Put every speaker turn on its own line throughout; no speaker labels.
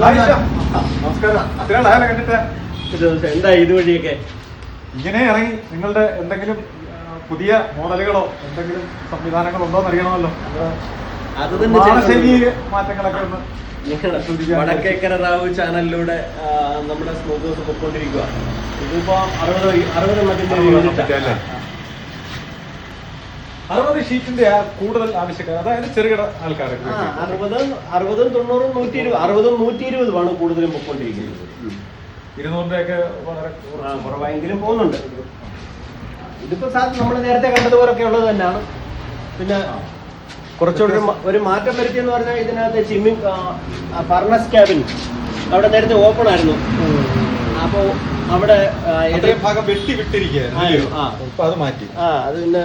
നമസ്കാരം. കണ്ടിട്ട്?
എന്താ ഇതുവഴിയൊക്കെ?
ഇങ്ങനെ ഇറങ്ങി നിങ്ങളുടെ എന്തെങ്കിലും പുതിയ മോഡലുകളോ എന്തെങ്കിലും സംവിധാനങ്ങളോ ഉണ്ടോ എന്ന് അറിയണമല്ലോ
അത് തന്നെ
മാനശൈലി മാറ്റങ്ങളൊക്കെ ഒന്ന്
വടക്കേക്കര റാവു ചാനലിലൂടെ നമ്മുടെ സ്മൂത്ത് ദിവസം പൊയ്ക്കൊണ്ടിരിക്കുക ഇതിപ്പോ അറുപത് അറുപതെണ്ണത്തിന്റെ?
അറുപത് ഷീറ്റിന്റെ കൂടുതൽ ആവശ്യക്കാർ അതായത് ചെറുകിട ആൾക്കാരൊക്കെ
ആ, അറുപത് അറുപതും തൊണ്ണൂറും നൂറ്റി ഇരുപത് അറുപതും നൂറ്റി ഇരുപതുമാണ് കൂടുതലും പൊക്കോണ്ടിരിക്കുന്നത്.
ഇരുന്നൂറിന്റെയൊക്കെ വളരെ
കുറവായെങ്കിലും പോകുന്നുണ്ട്. ഇതിപ്പോ സാർ നമ്മൾ നേരത്തെ കണ്ടതുപോലൊക്കെ ഉള്ളത് തന്നെയാണ്. പിന്നെ കുറച്ചുകൂടി ഒരു മാറ്റം വരുത്തി വരുത്തിയെന്ന് പറഞ്ഞാൽ ഇതിനകത്ത് ചിമ്മിങ് ഫർണസ് ക്യാബിൻ അവിടെ നേരത്തെ ഓപ്പൺ ആയിരുന്നു. അപ്പോൾ അവിടെ
ഭാഗം വെട്ടി വിട്ടിരിക്കുകയായിരുന്നു?
ആ.
അത് മാറ്റി.
ആ അത് പിന്നെ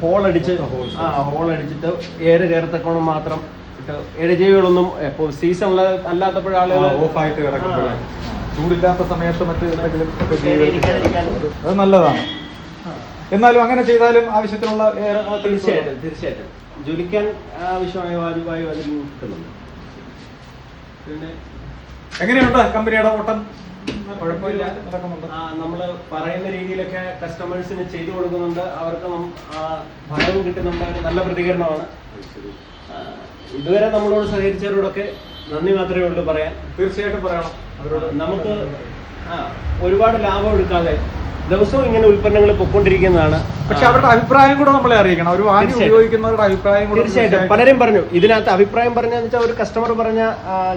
ഹോൾ അടിച്ച് ആ ഹോൾ അടിച്ചിട്ട് ഏറെ കയറത്തക്കോണം മാത്രം ഇട്ട് ഇഴജീവികളൊന്നും സീസൺ സീസണിൽ അല്ലാത്തപ്പോഴും ആളുകൾ
ഓഫായിട്ട് കിടക്കുമ്പോഴേ. ചൂടില്ലാത്ത സമയത്ത് മറ്റ് എന്തെങ്കിലും അത് നല്ലതാണ്. എന്നാലും അങ്ങനെ ചെയ്താലും ആവശ്യത്തിനുള്ള
തീർച്ചയായിട്ടും. തീർച്ചയായിട്ടും ജ്വലിക്കാൻ ആവശ്യമായ വായു വായു അതിൽ കിട്ടുന്നുണ്ട്. പിന്നെ
എങ്ങനെയുണ്ട് കമ്പനിയുടെ ഓട്ടം?
കുഴപ്പമില്ല. നമ്മൾ പറയുന്ന രീതിയിലൊക്കെ കസ്റ്റമേഴ്സിന് ചെയ്തു കൊടുക്കുന്നുണ്ട്. അവർക്ക് ഫലവും കിട്ടുന്നുണ്ട്. നല്ല പ്രതികരണമാണ്. ഇതുവരെ നമ്മളോട് സഹകരിച്ചവരോടൊക്കെ നന്ദി മാത്രമേ ഉള്ളൂ പറയാൻ.
തീർച്ചയായിട്ടും പറയണം. അവരോട്
നമുക്ക് ആ, ഒരുപാട് ലാഭം എടുക്കാതെ ദിവസവും ഇങ്ങനെ ഉൽപ്പന്നങ്ങൾ പൊക്കൊണ്ടിരിക്കുന്നതാണ്
പക്ഷെ അവരുടെ അഭിപ്രായം കൂടെ നമ്മളെ അറിയിക്കണം. അവർ വാങ്ങി ഉപയോഗിക്കുന്നവരുടെ അഭിപ്രായം കൂടെ
തീർച്ചയായിട്ടും. പലരും പറഞ്ഞു ഇതിനകത്ത് അഭിപ്രായം പറഞ്ഞതെന്ന് വെച്ചാൽ ഒരു കസ്റ്റമർ പറഞ്ഞ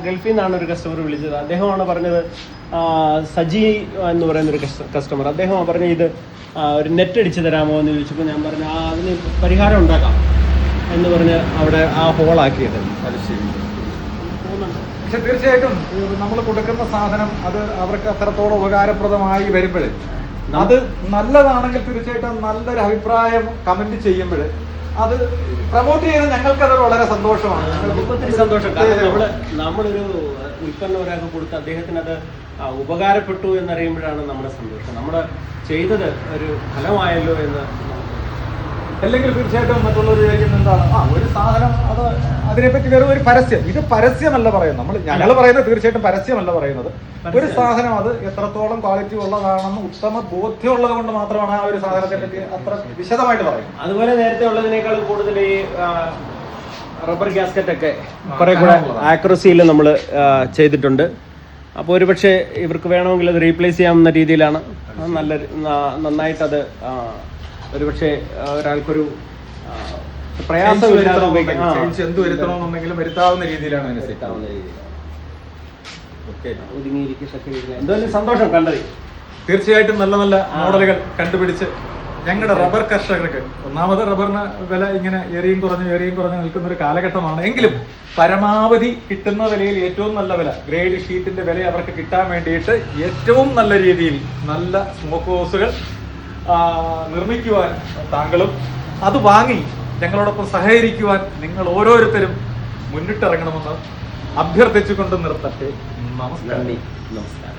ഗൾഫിൽ നിന്നാണ് ഒരു കസ്റ്റമർ വിളിച്ചത്. അദ്ദേഹമാണ് പറഞ്ഞത് സജി എന്ന് പറയുന്ന ഒരു കസ്റ്റമർ അദ്ദേഹമാണ് പറഞ്ഞ ഇത് ഒരു നെറ്റ് അടിച്ചു തരാമോ എന്ന് ചോദിച്ചപ്പോൾ ഞാൻ പറഞ്ഞു ആ അതിന് പരിഹാരം ഉണ്ടാക്കാം എന്ന് പറഞ്ഞ് അവിടെ ആ ഹോളാക്കിയത്
അത് ശരി. പക്ഷെ തീർച്ചയായിട്ടും നമ്മൾ കൊടുക്കുന്ന സാധനം അത് അവർക്ക് അത്രത്തോളം ഉപകാരപ്രദമായി വരുമ്പോൾ അത് നല്ലതാണെങ്കിൽ തീർച്ചയായിട്ടും നല്ലൊരു അഭിപ്രായം കമന്റ് ചെയ്യുമ്പോൾ അത് പ്രൊമോട്ട് ചെയ്ത് ഞങ്ങൾക്ക് അത് വളരെ സന്തോഷമാണ്.
സന്തോഷം. നമ്മൾ നമ്മളൊരു ഉൽപ്പന്നം ഒരാൾക്ക് കൊടുത്ത് അദ്ദേഹത്തിന് അത് ഉപകാരപ്പെട്ടു എന്നറിയുമ്പോഴാണ് നമ്മുടെ സന്തോഷം. നമ്മൾ ചെയ്തത് ഒരു ഫലമായല്ലോ എന്ന്
അല്ലെങ്കിൽ തീർച്ചയായിട്ടും മറ്റുള്ളവർ വിചാരിക്കുന്നത് എന്താണ്? ആ ഒരു സാധനം അത് അതിനെപ്പറ്റി വെറും ഒരു പരസ്യം. ഇത് പരസ്യമല്ല പറയുന്നത്. നമ്മൾ ഞങ്ങൾ പറയുന്നത് തീർച്ചയായിട്ടും പരസ്യമല്ല പറയുന്നത്. ഒരു സാധനം അത് എത്രത്തോളം ക്വാളിറ്റി ഉള്ളതാണെന്ന് ഉത്തമ ബോധ്യമുള്ളത് കൊണ്ട് മാത്രമാണ് ആ ഒരു സാധനത്തെ പറ്റി അത്ര വിശദമായിട്ട് പറയുന്നത്.
അതുപോലെ നേരത്തെ ഉള്ളതിനേക്കാൾ കൂടുതൽ ഈ റബ്ബർ ഗ്യാസ്കറ്റ് ഒക്കെ കുറെ കൂടെ ആക്യുറസിയിൽ നമ്മൾ ചെയ്തിട്ടുണ്ട്. അപ്പോൾ ഒരുപക്ഷെ ഇവർക്ക് വേണമെങ്കിൽ അത് റീപ്ലേസ് ചെയ്യാവുന്ന രീതിയിലാണ്. നല്ല നന്നായിട്ട് നന്നായിട്ടത് ഒരുപക്ഷെ ഒരാൾക്കൊരു
പ്രയാസം എന്ത് വരുത്തണമെന്നുണ്ടെങ്കിലും വരുത്താവുന്ന രീതിയിലാണ്
കിട്ടാവുന്ന രീതിയിൽ. എന്തായാലും സന്തോഷം കണ്ടത്.
തീർച്ചയായിട്ടും നല്ല നല്ല മോഡലുകൾ കണ്ടുപിടിച്ച് ഞങ്ങളുടെ റബ്ബർ കർഷകർക്ക് ഒന്നാമത് റബ്ബറിന് വില ഇങ്ങനെ ഏറിയും കുറഞ്ഞു ഏറിയും കുറഞ്ഞു നിൽക്കുന്ന ഒരു കാലഘട്ടമാണ്. എങ്കിലും പരമാവധി കിട്ടുന്ന വിലയിൽ ഏറ്റവും നല്ല വില ഗ്രേഡ് ഷീറ്റിന്റെ വില അവർക്ക് കിട്ടാൻ വേണ്ടിയിട്ട് ഏറ്റവും നല്ല രീതിയിൽ നല്ല സ്മോക്ക് ഹൗസുകൾ നിർമ്മിക്കുവാൻ താങ്കളും അത് വാങ്ങി ഞങ്ങളോടൊപ്പം സഹകരിക്കുവാൻ നിങ്ങൾ ഓരോരുത്തരും മുന്നിട്ടിറങ്ങണമെന്ന് അഭ്യർത്ഥിച്ചുകൊണ്ട് നിർത്തട്ടെ. നമസ്കാരം.
നമസ്കാരം.